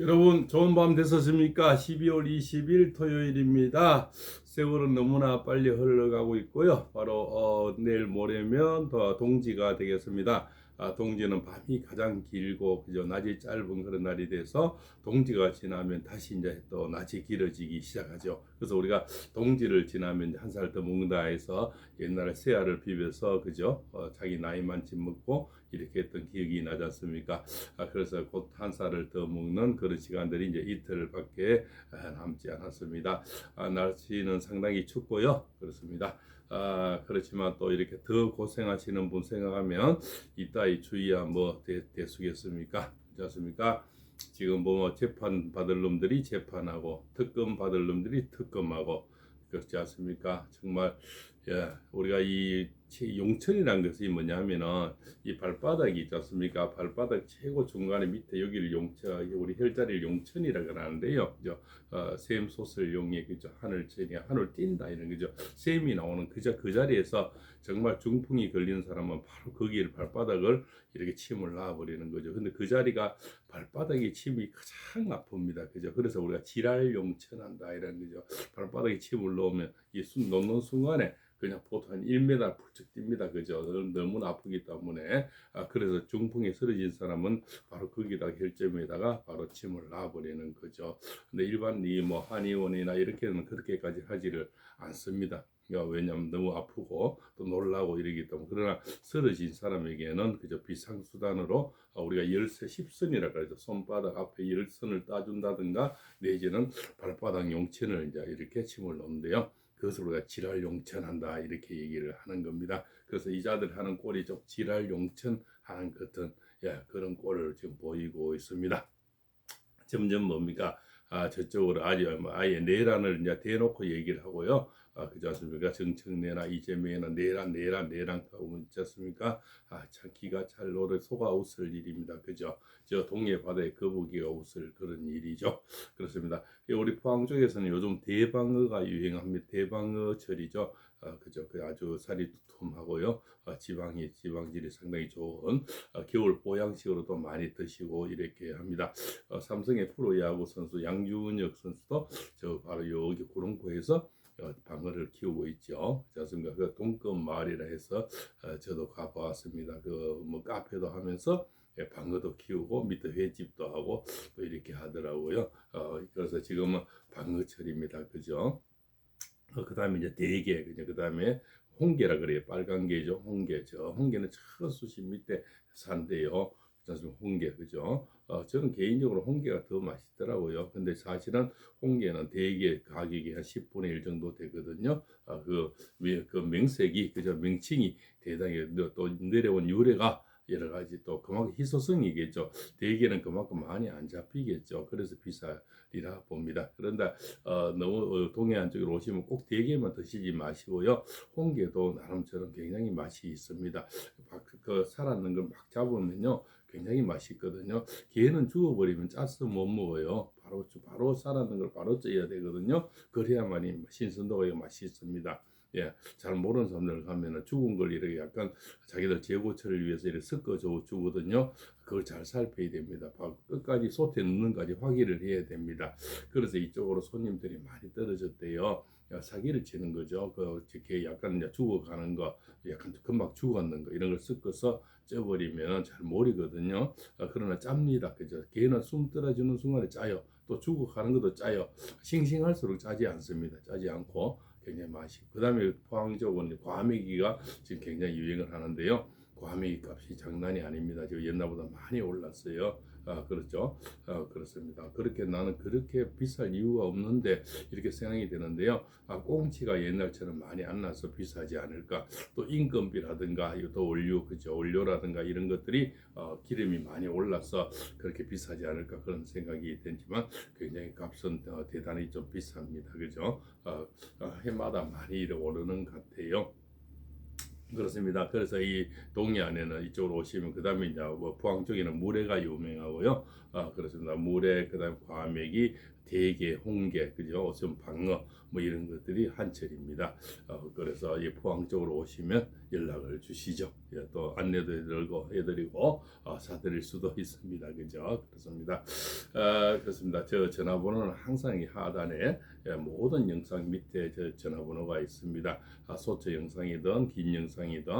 여러분 좋은 밤 되셨습니까? 12월 20일 토요일입니다. 세월은 너무나 빨리 흘러가고 있고요. 바로 어, 내일 모레면 더 동지가 되겠습니다. 아, 동지는 밤이 가장 길고 그저 낮이 짧은 그런 날이 돼서 동지가 지나면 다시 이제 또 낮이 길어지기 시작하죠. 그래서 우리가 동지를 지나면 한 살 더 먹는다 해서 옛날에 새알을 비벼서 그죠? 어, 자기 나이만 짚먹고 이렇게 했던 기억이 나지 않습니까? 아, 그래서 곧 한 살을 더 먹는 그런 시간들이 이제 이틀밖에 아, 남지 않았습니다. 아, 날씨는 상당히 춥고요. 그렇습니다. 아, 그렇지만 또 이렇게 더 고생하시는 분 생각하면 이따위 주의야 뭐 대, 대수겠습니까? 그렇지 않습니까? 지금 뭐 재판 받을 놈들이 재판하고 특검 받을 놈들이 특검하고 그렇지 않습니까? 정말 예, 우리가 이 체- 용천이라는 것이 뭐냐면은 이 발바닥이 있지 않습니까? 발바닥 최고 중간에 밑에 여기를 용천, 우리 혈자리를 용천이라 그러는데요. 그죠? 어, 샘 솟을 용이 그죠? 하늘천이 하늘 뛴다 이런 거죠. 샘이 나오는 그저 그 자리에서 정말 중풍이 걸리는 사람은 바로 거기를 발바닥을 이렇게 침을 놔버리는 거죠. 근데 그 자리가 발바닥에 침이 가장 아픕니다. 그죠? 그래서 우리가 지랄 용천한다 이런 거죠. 발바닥에 침을 넣으면 이순 넣는 순간에 그냥 보통 한 1m 훌쩍 뜁니다. 그죠? 너무 아프기 때문에. 아, 그래서 중풍에 쓰러진 사람은 바로 거기다 혈점에다가 바로 침을 놔버리는 거죠. 근데 일반 이뭐 한의원이나 이렇게는 그렇게까지 하지를 않습니다. 야, 왜냐면 너무 아프고 또 놀라고 이러기 때문에 그러나 쓰러진 사람에게는 그저 비상수단으로 어, 우리가 열쇠 십선이라 그러죠 손바닥 앞에 열선을 따준다든가 내지는 발바닥 용천을 이제 이렇게 침을 놓는데요 그것을 우리가 지랄 용천한다 이렇게 얘기를 하는 겁니다. 그래서 이 자들 하는 꼴이 좀 지랄 용천 하는 같은 예, 그런 꼴을 지금 보이고 있습니다. 점점 뭡니까? 아, 저쪽으로 아예, 아예 내란을 이제 대놓고 얘기를 하고요. 아, 그지 않습니까? 정청래나 이재명이나 내란, 내란, 내란 하고 있지 않습니까? 아, 참 기가 찰 노래 속아 웃을 일입니다. 그죠? 저 동해 바다에 거북이가 웃을 그런 일이죠. 그렇습니다. 우리 포항 쪽에서는 요즘 대방어가 유행합니다. 대방어철이죠. 아, 그죠? 그 아주 살이 두툼하고요. 아, 지방이 지방질이 상당히 좋은 아, 겨울 보양식으로도 많이 드시고 이렇게 합니다. 어, 삼성의 프로야구 선수 양준혁 선수도 저 바로 여기 구롱포에서 어, 방어를 키우고 있죠. 그렇습니까? 그 동급 마을이라 해서 어, 저도 가보았습니다. 그 뭐 카페도 하면서 예, 방어도 키우고 밑에 횟집도 하고 또 이렇게 하더라고요. 어, 그래서 지금은 방어철입니다. 그죠? 어, 그 다음에 이제 대게? 그 다음에 홍게라 그래요. 빨간 게죠. 홍게. 저 홍게는 저 수심 밑에 산대요. 홍게, 그죠? 어, 저는 개인적으로 홍게가 더 맛있더라고요. 근데 사실은 홍게는 대게 가격이 한 10분의 1 정도 되거든요. 어, 그, 미- 그 명색이, 그죠? 명칭이 대단히 또 내려온 유래가 여러 가지 또 그만큼 희소성이겠죠. 대게는 그만큼 많이 안 잡히겠죠. 그래서 비싸리라 봅니다. 그런데 어, 너무 어, 동해안 쪽으로 오시면 꼭 대게만 드시지 마시고요. 홍게도 나름처럼 굉장히 맛이 있습니다. 막 그 살았는 걸 막 잡으면요. 굉장히 맛있거든요. 게는 죽어버리면 짜서 못 먹어요. 바로 바로 살았는 걸 바로 쪄야 되거든요. 그래야만이 신선도가 맛있습니다. 예, 잘 모르는 사람들 가면은 죽은 걸 이렇게 약간 자기들 재고처를 위해서 이렇게 섞어 줘 주거든요. 그걸 잘 살펴야 됩니다. 바- 끝까지 솥에 넣는까지 확인을 해야 됩니다. 그래서 이쪽으로 손님들이 많이 떨어졌대요. 야, 사기를 치는 거죠. 그 이렇게 약간 죽어가는 거, 약간 금방 죽었는 거 이런 걸 섞어서 쪄버리면 잘 모르거든요. 아, 그러나 짭니다. 그죠? 개는 숨 떨어지는 순간에 짜요. 또 죽어가는 것도 짜요. 싱싱할수록 짜지 않습니다. 짜지 않고 굉장히 맛이. 그 다음에 포항 쪽은 과메기가 지금 굉장히 유행을 하는데요. 과메기 값이 장난이 아닙니다. 지금 옛날보다 많이 올랐어요. 아, 그렇죠. 아, 그렇습니다. 그렇게 나는 그렇게 비쌀 이유가 없는데 이렇게 생각이 되는데요. 아, 꽁치가 옛날처럼 많이 안 나서 비싸지 않을까. 또 인건비라든가 또 원료, 그죠. 원료라든가 이런 것들이 어, 기름이 많이 올라서 그렇게 비싸지 않을까 그런 생각이 되지만 굉장히 값은 어, 대단히 좀 비쌉니다. 그죠. 어, 어, 해마다 많이 오르는 것 같아요. 그렇습니다. 그래서 이 동해안에는 이쪽으로 오시면 그 다음에 이제 뭐 포항 쪽에는 물회가 유명하고요. 아 그렇습니다. 물회 그다음 과메기, 대게, 홍게, 그죠? 어선 방어 뭐 이런 것들이 한철입니다. 어, 그래서 이 포항 쪽으로 오시면 연락을 주시죠. 예, 또 안내도 해드리고 해드리고 어, 사드릴 수도 있습니다. 그죠? 그렇습니다. 아, 그렇습니다. 저 전화번호는 항상 이 하단에 예, 모든 영상 밑에 저 전화번호가 있습니다. 아, 소체 영상이든 긴 영상이든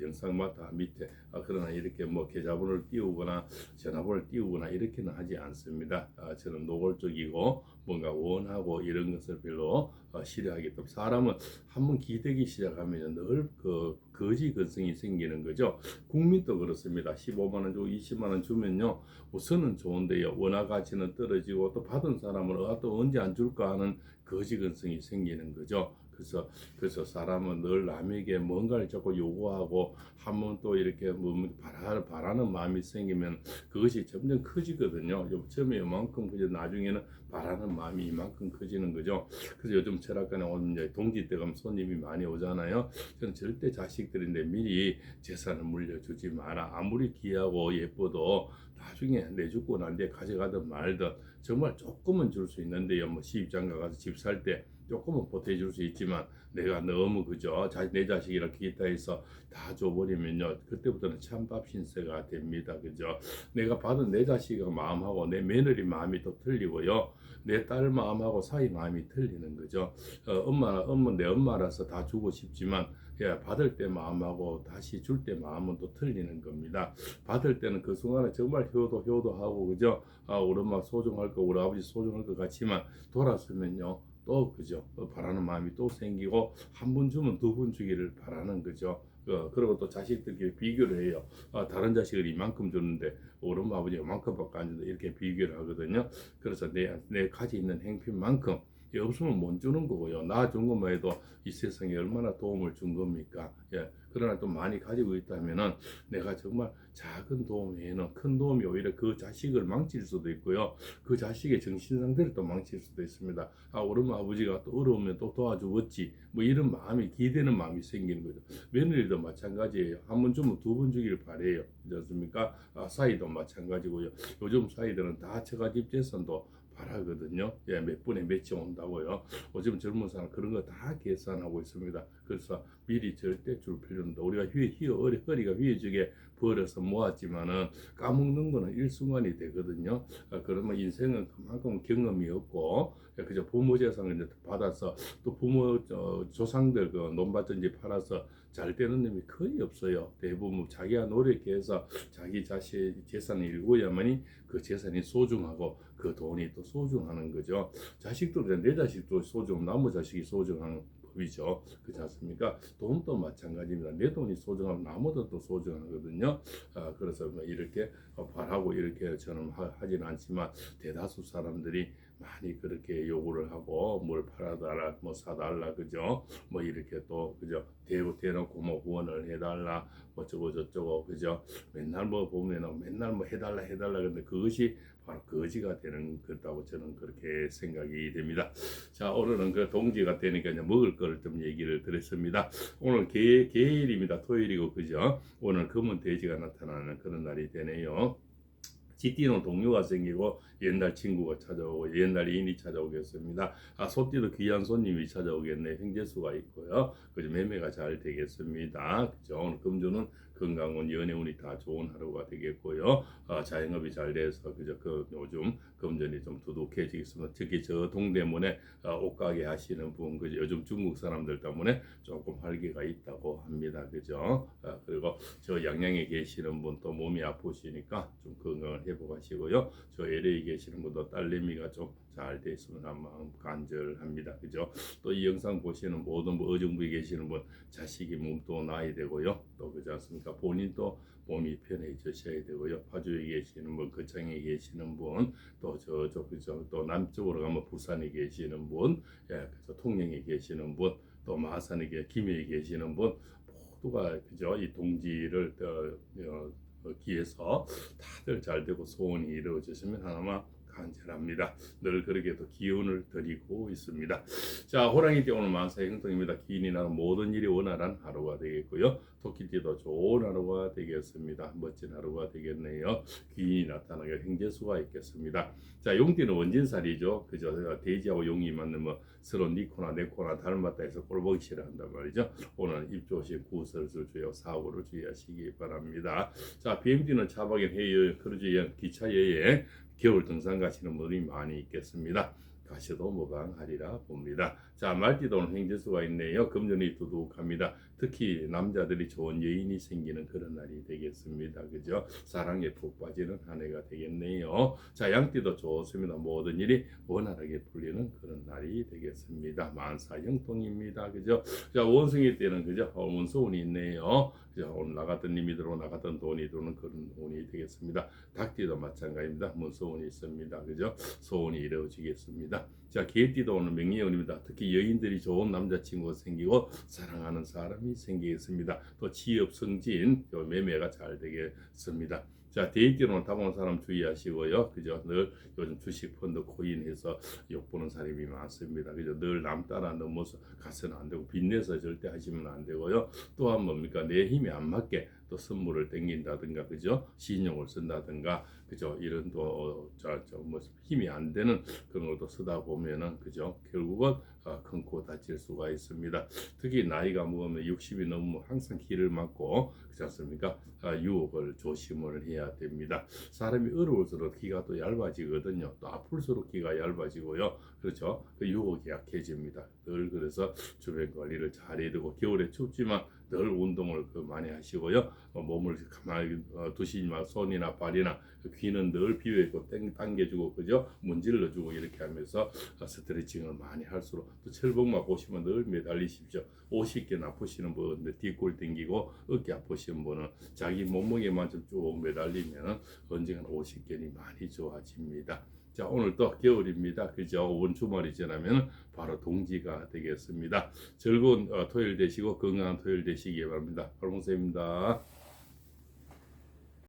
영상마다 밑에 아, 그러나 이렇게 뭐 계좌번호를 띄우거나 전화번호를 띄우거나 이렇게는 하지 않습니다. 아, 저는 노골적이고 뭔가 원하고 이런 것을 별로 어, 싫어하기 때문에 사람은 한번 기대기 시작하면 늘그 거지 근성이 생기는 거죠. 국민도 그렇습니다. 15만 원 주고 20만 원 주면요. 우선은 좋은데요. 원화 가치는 떨어지고 또 받은 사람은 아, 또 언제 안 줄까 하는 거지 근성이 생기는 거죠. 그래서 그래서 사람은 늘 남에게 뭔가를 자꾸 요구하고 한 번 또 이렇게 뭐 바라, 바라는 마음이 생기면 그것이 점점 커지거든요. 요- 처음에 이만큼 그저 나중에는 바라는 마음이 이만큼 커지는 거죠. 그래서 요즘 철학관에 오는 이제 동지 때 가면 손님이 많이 오잖아요. 저는 절대 자식들인데 미리 재산을 물려주지 마라. 아무리 귀하고 예뻐도 나중에 내 죽고 난 뒤에 가져가든 말든 정말 조금은 줄 수 있는데요. 뭐 시집장가 가서 집 살 때 조금은 보태줄 수 있지만 내가 너무 자, 내 자식이라 기타 해서 다 줘버리면요. 그때부터는 찬밥 신세가 됩니다. 그죠? 내가 받은 내 자식의 마음하고 내 며느리 마음이 또 틀리고요 내 딸 마음하고 사이 마음이 틀리는 거죠 어, 엄마 엄마 내 엄마라서 다 주고 싶지만 예, 받을 때 마음하고 다시 줄 때 마음은 또 틀리는 겁니다. 받을 때는 그 순간에 정말 효도 효도하고 그죠? 아, 우리 엄마 소중할 거, 우리 아버지 소중할 것 같지만 돌아서면요. 또 그죠 어, 바라는 마음이 또 생기고 한 번 주면 두 번 주기를 바라는 거죠. 어, 그리고 또 자식들끼리 비교를 해요. 아, 다른 자식을 이만큼 줬는데 우리 아버지가 이만큼밖에 안 준다 이렇게 비교를 하거든요. 그래서 내, 내 가지 있는 행편만큼 이 없으면 못 주는 거고요. 나 준 것만 해도 이 세상에 얼마나 도움을 준 겁니까? 예. 그러나 또 많이 가지고 있다면은 내가 정말 작은 도움 외에는 큰 도움이 오히려 그 자식을 망칠 수도 있고요. 그 자식의 정신 상태를 또 망칠 수도 있습니다. 아, 우리 아버지가 또 어려우면 또 도와주겠지. 뭐 이런 마음이 기대는 마음이 생기는 거죠. 며느리도 마찬가지예요. 한 번 주면 두 번 주기를 바래요. 그렇지 않습니까? 아, 사이도 마찬가지고요. 요즘 사이들은 다 처가집 재산도 바라거든요. 예, 몇 분에 몇이 온다고요. 요즘 젊은 사람 그런 거 다 계산하고 있습니다. 그래서 미리 절대 줄 필요는 없다. 우리가 휘, 휘, 허리, 허리가 휘어지게 벌어서 모았지만은 까먹는 거는 일순간이 되거든요. 아, 그러면 인생은 그만큼 경험이 없고, 예, 그저 부모 재산을 받아서 또 부모 저, 조상들 그 논밭든지 팔아서 잘 되는 놈이 거의 없어요. 대부분 자기가 노력해서 자기 자식 재산을 일구어야만이 그 재산이 소중하고 그 돈이 또 소중하는 거죠. 자식도 내 자식도 소중, 나무 자식이 소중한 법이죠. 그렇지 않습니까? 돈도 마찬가지입니다. 내 돈이 소중하면 나무도 또 소중하거든요. 아, 그래서 뭐 이렇게 어, 바라고 이렇게 저는 하, 하진 않지만 대다수 사람들이 많이 그렇게 요구를 하고 뭘 팔아달라 뭐 사달라 그죠 뭐 이렇게 또 그죠 대고 대놓고 뭐 후원을 해달라 뭐 저거 저쩌고 그죠 맨날 뭐 보면은 맨날 뭐 해달라 해달라 근데 그것이 바로 거지가 되는 거다고 저는 그렇게 생각이 됩니다. 자 오늘은 그 동지가 되니까 이제 먹을 거를 좀 얘기를 드렸습니다. 오늘 개, 개일입니다. 토요일이고 그죠 오늘 검은 돼지가 나타나는 그런 날이 되네요. 쥐띠는 동료가 생기고 옛날 친구가 찾아오고 옛날 애인이 찾아오겠습니다. 아 소띠도 귀한 손님이 찾아오겠네. 형제수가 있고요. 그죠 매매가 잘 되겠습니다. 그죠 오늘 금주는 건강운 연애운이 다 좋은 하루가 되겠고요. 아, 자영업이 잘 돼서 그저 그 요즘 금전이 좀 두둑해지겠습니다. 특히 저 동대문에 아, 옷가게 하시는 분 그죠 요즘 중국 사람들 때문에 조금 활기가 있다고 합니다. 그죠? 아, 그리고 저 양양에 계시는 분 또 몸이 아프시니까 좀 건강을 회복하시고요. 저 LA 계시는 분도 딸내미가 좀잘 됐으면 한 마음 간절합니다. 그죠? 또 이 영상 보시는 모든 뭐 어정부에 계시는 분 자식이 몸도 나야 되고요. 또 그렇지 않습니까? 본인도 몸이 편해지셔야 되고요. 파주에 계시는 분, 거창에 계시는 분, 또 저쪽 그죠? 또 남쪽으로 가면 부산에 계시는 분, 예, 그래서 통영에 계시는 분, 또 마산에 계 김해에 계시는 분 모두가 그죠? 이 동지를 어, 어, 어, 기해서 다들 잘 되고 소원이 이루어지시면 하나만 간절합니다. 늘 그렇게도 기운을 드리고 있습니다. 자, 호랑이띠 오늘 만사 행동입니다. 기인이 나는 모든 일이 원활한 하루가 되겠고요. 토끼띠도 좋은 하루가 되겠습니다. 멋진 하루가 되겠네요. 기인이 나타나게 행재수가 있겠습니다. 자, 용띠는 원진살이죠. 그죠? 돼지하고 용이 맞는 뭐 서로 니코나 네코나 닮았다 해서 꼴보기 싫어한단 말이죠. 오늘 입조심 구설수 주요 사고를 주의하시기 바랍니다. 자, BMD는 차박인 해외 크루즈 여행, 기차 여행, 겨울 등산 가시는 분이 많이 있겠습니다. 가셔도 무방하리라 봅니다. 자, 말띠도 오늘 행진수가 있네요. 금전이 두둑합니다. 특히 남자들이 좋은 여인이 생기는 그런 날이 되겠습니다. 그죠? 사랑에 푹 빠지는 한 해가 되겠네요. 자, 양띠도 좋습니다. 모든 일이 원활하게 풀리는 그런 날이 되겠습니다. 만사 형통입니다. 그죠? 자, 원숭이 때는 그죠? 어, 원소운이 있네요. 그죠? 오늘 나갔던 님이 들어오고 나갔던 돈이 들어오는 그런 운이 되겠습니다. 닭띠도 마찬가지입니다. 문소운이 있습니다. 그죠? 소운이 이루어지겠습니다. 자, 개띠도 오늘 명예운입니다. 특히 여인들이 좋은 남자친구가 생기고 사랑하는 사람이 생기겠습니다. 또 취업 승진, 요 매매가 잘 되겠습니다. 자, 데이트는 타보는 사람 주의하시고요. 그죠? 늘 요즘 주식 펀드 코인 해서 욕 보는 사람이 많습니다. 그죠? 늘 남 따라 넘어서 가서는 안 되고 빚내서 절대 하시면 안 되고요. 또한 뭡니까? 내 힘에 안 맞게 또 선물을 땡긴다든가 그죠? 신용을 쓴다든가 그죠? 이런 또저저뭐 힘이 안 되는 그런 것도 쓰다 보면은 그죠? 결국은 어, 큰코 다칠 수가 있습니다. 특히 나이가 먹으면 60이 넘으면 항상 기를 막고 그렇지 않습니까? 아, 유혹을 조심을 해야 됩니다. 사람이 어려울수록 기가 또 얇아지거든요. 또 아플수록 기가 얇아지고요. 그렇죠? 그 유혹이 약해집니다. 늘 그래서 주변 관리를 잘 해야 되고 겨울에 춥지만 늘 운동을 그 많이 하시고요. 어, 몸을 가만히 어, 두시지 마 손이나 발이나 그 귀는 늘 비워 있고 땡 당겨주고 그죠? 문질러주고 이렇게 하면서 어, 스트레칭을 많이 할수록 또 철봉막 보시면 늘 매달리십시오. 50개 아프시는 분들 뒷골 땡기고 어깨 아프시는 분은 자기 몸무게만 좀 쭉 매달리면 언젠가 50개니 많이 좋아집니다. 자 오늘 또 겨울입니다. 그죠? 온 주말이 지나면 바로 동지가 되겠습니다. 즐거운 어, 토요일 되시고 건강한 토요일 되시기 바랍니다. 발봉쌤입니다.